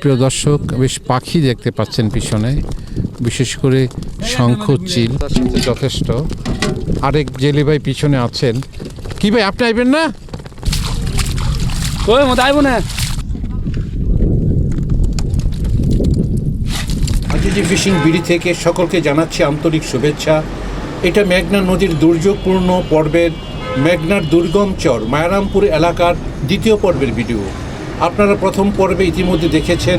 প্রিয় দর্শক বেশ পাখি দেখতে পাচ্ছেন পিছনে বিশেষ করে শঙ্খ চিল। যথেষ্ট। আরেক জেলে ভাই পিছনে আছেন। কি ভাই আপনি আইবেন না? কই মত আইব না। আজিজি ফিশিং বিড়ি থেকে সকলকে জানাচ্ছি আন্তরিক শুভেচ্ছা। এটা মেঘনা নদীর দুর্যোগপূর্ণ পর্বের মেঘনার দুর্গম চর মায়ারামপুর এলাকার দ্বিতীয় পর্বের ভিডিও। আপনারা প্রথম পর্বে ইতিমধ্যে দেখেছেন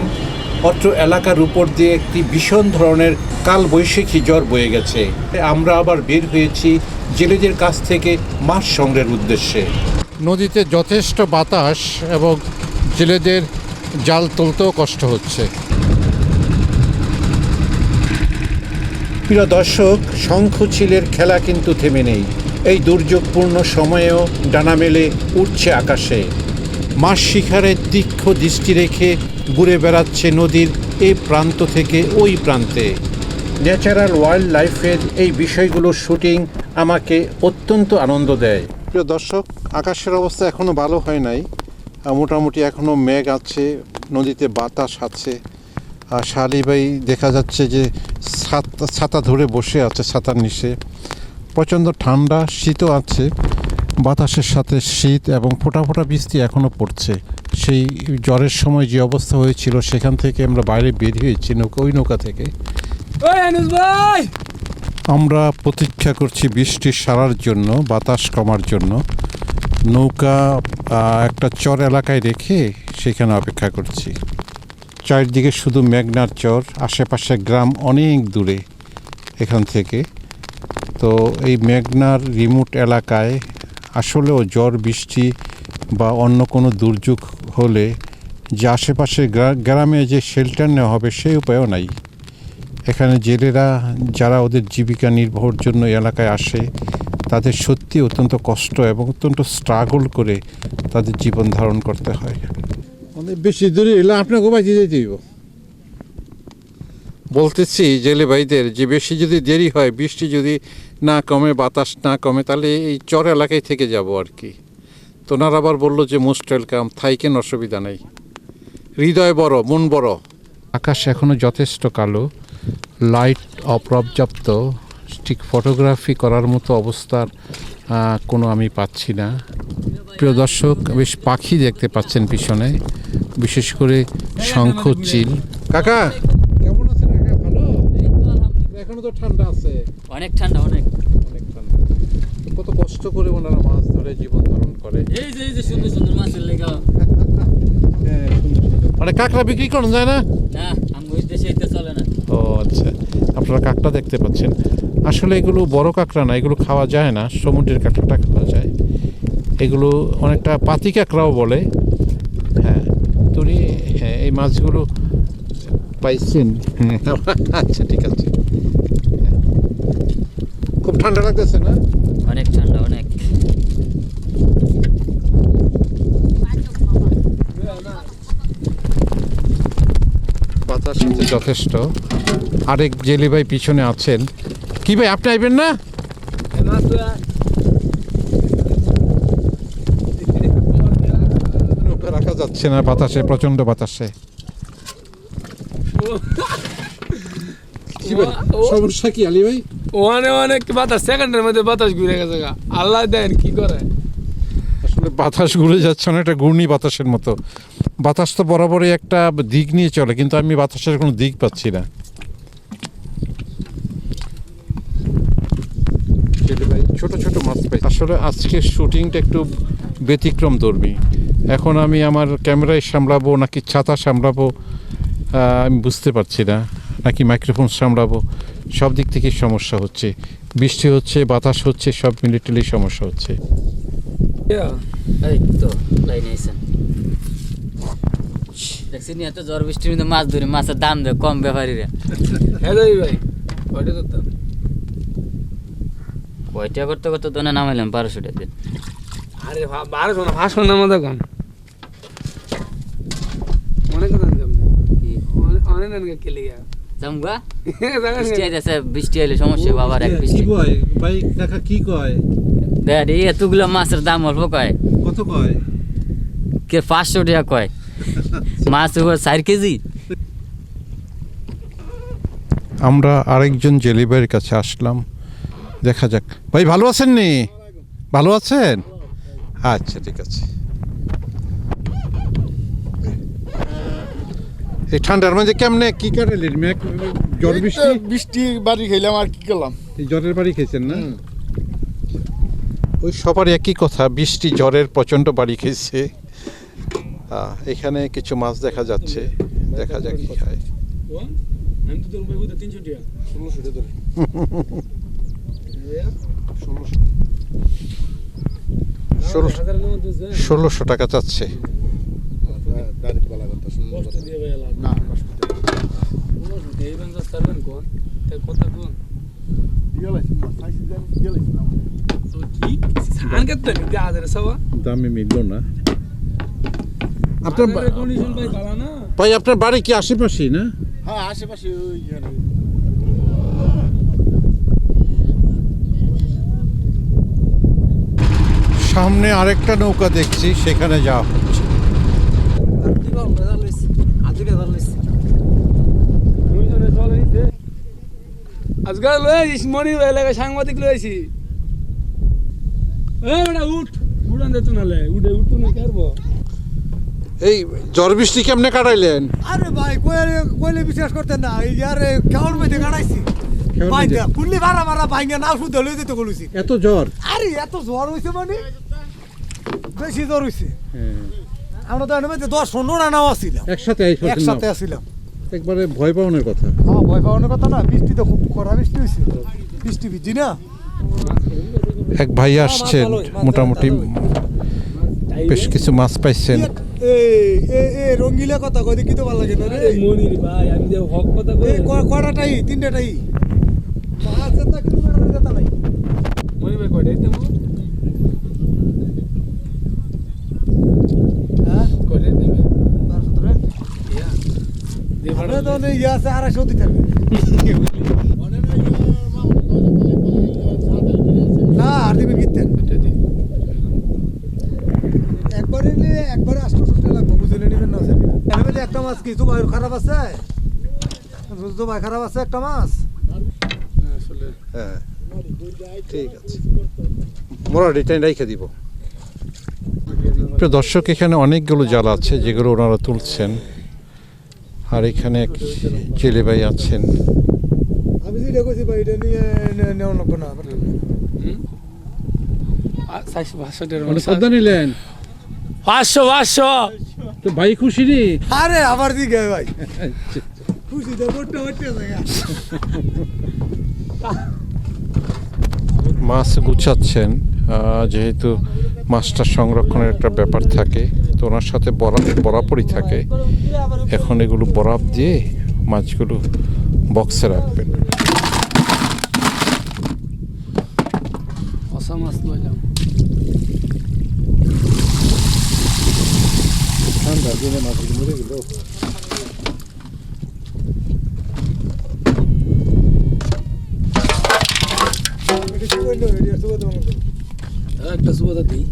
অত্র এলাকার উপর দিয়ে একটি ভীষণ ধরনের কাল বৈশাখী জ্বর বয়ে গেছে। আমরা আবার বের হয়েছি জেলেদের কাছ থেকে মাছ সংগ্রহের উদ্দেশ্যে। নদীতে যথেষ্ট বাতাস এবং জেলেদের জাল তুলতেও কষ্ট হচ্ছে। প্রিয় দর্শক শঙ্খচিলের খেলা কিন্তু থেমে নেই। এই দুর্যোগপূর্ণ সময়েও ডানা মেলে উঠছে আকাশে। মাস শিখারে তীক্ষ্ণ দৃষ্টি রেখে ঘুরে বেড়াচ্ছে নদীর এই প্রান্ত থেকে ওই প্রান্তে। ন্যাচারাল ওয়াইল্ড লাইফের এই বিষয়গুলোর শুটিং আমাকে অত্যন্ত আনন্দ দেয়। প্রিয় দর্শক আকাশের অবস্থা এখনও ভালো হয় নাই। মোটামুটি এখনও মেঘ আছে নদীতে বাতাস আছে। আর শালিবাই দেখা যাচ্ছে যে ছাতা ছাতা ধরে বসে আছে ছাতার নিচে। প্রচণ্ড ঠান্ডা শীতও আছে। বাতাসের সাথে শীত এবং ফোটা ফোটা বৃষ্টি এখনও পড়ছে। সেই জ্বরের সময় যে অবস্থা হয়েছিল সেখান থেকে আমরা বাইরে বের হয়েছি নৌকা ওই নৌকা থেকে। ভাই! আমরা প্রতীক্ষা করছি বৃষ্টি সারার জন্য বাতাস কমার জন্য। নৌকা একটা চর এলাকায় রেখে সেখানে অপেক্ষা করছি। চারিদিকে শুধু মেঘনার চর আশেপাশে গ্রাম অনেক দূরে এখান থেকে। তো এই মেঘনার রিমোট এলাকায় আসলেও ঝড় বৃষ্টি বা অন্য কোনো দুর্যোগ হলে যে আশেপাশে গ্রা- গ্রামে যে শেল্টার নেওয়া হবে সেই উপায়ও নাই। এখানে জেলেরা যারা ওদের জীবিকা নির্বাহর জন্য এলাকায় আসে তাদের সত্যি অত্যন্ত কষ্ট এবং অত্যন্ত স্ট্রাগল করে তাদের জীবন ধারণ করতে হয়। বেশি দূরে এলে আপনাকে বাঁচিয়ে যেতে দিব বলতেছি জেলে ভাইদের যে বেশি যদি দেরি হয় বৃষ্টি যদি না কমে বাতাস না কমে তাহলে এই চর এলাকায় থেকে যাব আর কি। তো ওনারা আবার বলল যে মোস্ট ওয়েলকাম থাইকেন অসুবিধা নেই। হৃদয় বড় মন বড়। আকাশ এখনও যথেষ্ট কালো লাইট অপর্যাপ্ত ঠিক ফটোগ্রাফি করার মতো অবস্থার কোনো আমি পাচ্ছি না। প্রিয় দর্শক বেশ পাখি দেখতে পাচ্ছেন পিছনে বিশেষ করে শঙ্খ চিল কাকা কেমন আছেন কাকা ভালো এখনও তো ঠান্ডা আছে? অনেক ঠান্ডা অনেক। অনেক ঠান্ডা। কত কষ্ট করে ওনারা মাছ ধরে জীবন ধারণ করে। এই যে এই যে সুন্দর সুন্দর মাছের লেগা মানে কাঁকড়া বিক্রি করেন যায় না? না আমি ওই দেশে এটা চলে না। ও আচ্ছা। আপনারা কাঁকড়া দেখতে পাচ্ছেন। আসলে এগুলো বড় কাঁকড়া না এগুলো খাওয়া যায় না। সমুদ্রের কাঁকড়াটা খাওয়া যায়। এগুলো অনেকটা পাতি কাঁকড়াও বলে। হ্যাঁ তুমি হ্যাঁ এই মাছগুলো পাইছেন। হ্যাঁ, আচ্ছা ঠিক আছে। ঠান্ডা লাগতেছে না? অনেক ঠান্ডা অনেক। বাতাস হচ্ছে যথেষ্ট। আরেক জেলে ভাই পিছনে আছেন। কি ভাই আপনি আইবেন না? রাখা যাচ্ছে না বাতাসে প্রচণ্ড বাতাসে। কি ভাই, সমস্যা কি আলী ভাই? অনেক অনেক বাতাস সেকেন্ডের মধ্যে বাতাস ঘুরে গেছে গা। আল্লাহ দেন কি করে? আসলে বাতাস ঘুরে যাচ্ছে অনেকটা ঘূর্ণি বাতাসের মতো। বাতাস তো বরাবরই একটা দিক নিয়ে চলে কিন্তু আমি বাতাসের কোনো দিক পাচ্ছি না। ছোট ছোট মাছ পাই আসলে আজকে শুটিংটা একটু ব্যতিক্রম ধর্মী। এখন আমি আমার ক্যামেরায় সামলাবো নাকি ছাতা সামলাবো আমি বুঝতে পারছি না। নাকি মাইক্রোফোন সামলাবো? সব দিক থেকেই সমস্যা হচ্ছে। বৃষ্টি হচ্ছে বাতাস হচ্ছে সব মিলিটারি সমস্যা হচ্ছে। এই তো লাইন আইছেন। দেখছি এত ঝড় বৃষ্টির মধ্যে মাছ ধরে মাছের দাম দেয় কম ব্যাপারীরা। হ্যাঁ কয়টা করতে করতে তো না নামাইলাম বারোশো টাকা আরে বারোশো না পাঁচশো নামা দেখুন অনেক কেলে জামগা বৃষ্টি আইতেছে বৃষ্টি আইলে সমস্যা বাবার এক বৃষ্টি কয়? ভাই কাকা কি কয়? দেখ এই এতগুলো মাছের দাম অল্প কয়। কত কয়? কে পাঁচশো টাকা কয়? মাছ হব চার কেজি? আমরা আরেকজন জেলিভাইয়ের কাছে আসলাম। দেখা যাক। ভাই ভালো আছেন নি? ভালো আছেন? আচ্ছা ঠিক আছে। এই ঠান্ডার মধ্যে কেমনে কি কাটালেন মেঘ জ্বর বৃষ্টি? বৃষ্টি বাড়ি খাইলাম আর কি করলাম। এই জ্বরের বাড়ি খেয়েছেন না? ওই সবার একই কথা বৃষ্টি জ্বরের প্রচণ্ড বাড়ি খেয়েছে এখানে কিছু মাছ দেখা যাচ্ছে দেখা যাক কি হয়। দিয়েছে ষোলোশো টাকা চাচ্ছে ডাইরেক্ট বলা কথা শুনুন কষ্ট দিয়ে ভাই লাভ না কষ্ট এই সারবেন কোন? কথা কোন? তো কি? সান করতে নিতে হাজার সবা। দামে মিলল না। আপনার ভাই ভালো না। ভাই আপনার বাড়ি কি আশেপাশেই না? হ্যাঁ আশেপাশে সামনে আরেকটা নৌকা দেখছি সেখানে যাওয়া হচ্ছে। দুইজনে চলে নিছে আজকাল লয়ে আইস মনি এলাকায় সাংবাদিক লয়ে বেটা উঠ। উড়ান দে তো নালে উঠে উঠতো না কারবো এই ঝড় বৃষ্টি কেমনে কাটাইলেন? আরে ভাই কইলে কইলে বিশ্বাস করতেন না এই আরে কেমন মধ্যে কাটাইছি। কেমন ভাই মধ্যে? কুল্লি ভাড়া ভাড়া ভাইঙ্গা নাও শুদ্ধ লই দিতে বলেছি। এত জ্বর আরে এত জ্বর হইছে মানে? বেশি জ্বর হইছে। আমরা তো মধ্যে দশ পনেরো নাও আসছিলাম একসাথে একসাথে আসছিলাম একবারে ভয় পাওয়ানোর কথা। আমার ভয় পাওয়ানোর কথা না বৃষ্টি তো খুব কড়া বৃষ্টি হয়েছে। বৃষ্টি ভিজি না? এক ভাই আসছেন মোটামুটি বেশ কিছু মাছ পাইছেন। এই এ এ রঙ্গিলা কথা কই দেখি তো ভালো লাগে না রে। মনির ভাই আমি যে হক কথা কই ক- কয়টাটাই? তিনটাটাই। মাছ যেটা কিলোমিটার যেটা নাই। মনির ভাই কয়টা দিতে মো হ্যাঁ কয়টা দিতে বারোশো ধরে ইয়া দে আমরা তো অনেক ইয়ে আছে আড়াইশো দিতে না, আর দিবেন কিনতেন একবারে নিলে, একবারে আটশো সুস্থ লাগবে, বুঝলে নেবেন না সে এর একটা মাছ কি জুবাই খারাপ আছে? জুবাই খারাপ আছে একটা মাছ? হ্যাঁ ঠিক আছে। মোরা রিটার্ন রেখে দিব। দর্শক, এখানে অনেকগুলো জাল আছে, যেগুলো ওনারা তুলছেন। আর এখানে এক জেলে ভাই আছেন। আমি যেটা কইছি ভাই এটা নিয়ে নেওয়া লাগবে না পাঁচশো মানে পাঁচশো পাঁচশো। তো ভাই খুশি নি? আরে আমার দিকে ভাই। খুশি তো মাছ গুছাচ্ছেন যেহেতু মাছটা সংরক্ষণের একটা ব্যাপার থাকে। তো ওনার সাথে বরাব বরাবরই থাকে। এখন এগুলো বরাব দিয়ে মাছগুলো বক্সে রাখবেন। অসা মাছ লইলাম ঠান্ডা দিনে মরে গেল না একটা সুবাদা দিই।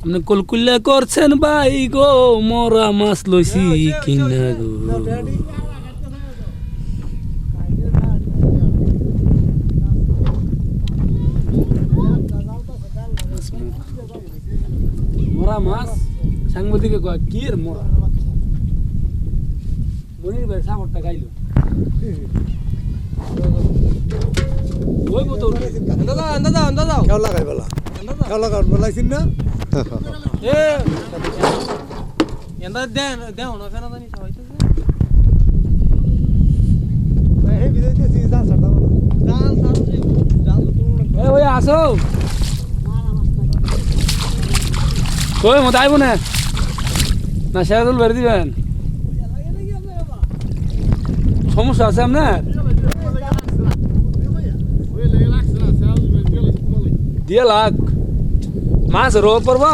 আপনি কলকুল্লা করছেন ভাই গো, মরা মাছ লইছি কিনা গো। মরা মাছ? সাংবাদিকে কয়, কি এর মরা? মনির ভাই সাপড়টা খাইলো। খেলা খাই পেলা খেলা খাওয়ার পেলাইছিন না দেন দেন ফেনা জানি সবাইতে আসো কই মতো আইব না না শেয়ারুল বেড়ে দিবেন সমস্যা আছে আপনার? दिए लाख मास रो पर्व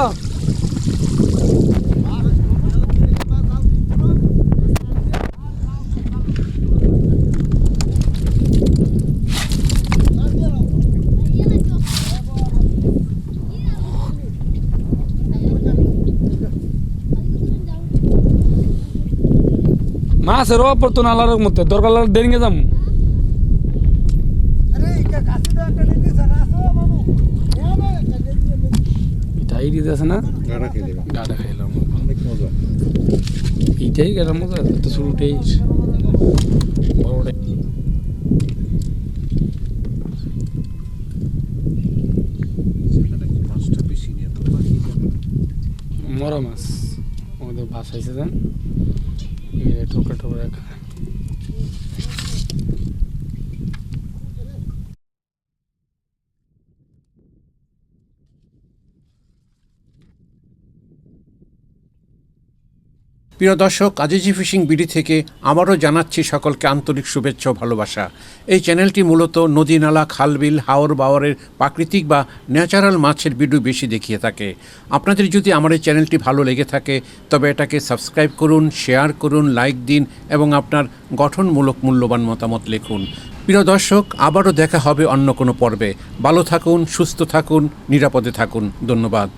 मास रो पड़ता नाला मत दरकाल देंगे जाऊ আছে না? গাটা খাইলাম অনেক মজা। এইটাই গেলাম মজা তো শুরুটাই বড়টাই। মরা মাছ। আমাদের বাসাইছে দেন টোকরা টোকরা খায় প্রিয় দর্শক, আজিজি ফিশিং বিডি থেকে আবারও জানাচ্ছি সকলকে আন্তরিক শুভেচ্ছা ভালোবাসা। এই চ্যানেলটি মূলত নদী নালা, খালবিল, হাওর বাওয়ারের প্রাকৃতিক বা ন্যাচারাল মাছের ভিডিও বেশি দেখিয়ে থাকে। আপনাদের যদি আমার এই চ্যানেলটি ভালো লেগে থাকে, তবে এটাকে সাবস্ক্রাইব করুন, শেয়ার করুন, লাইক দিন এবং আপনার গঠনমূলক মূল্যবান মতামত লিখুন। প্রিয় দর্শক, আবারও দেখা হবে অন্য কোনো পর্বে। ভালো থাকুন, সুস্থ থাকুন, নিরাপদে থাকুন। ধন্যবাদ।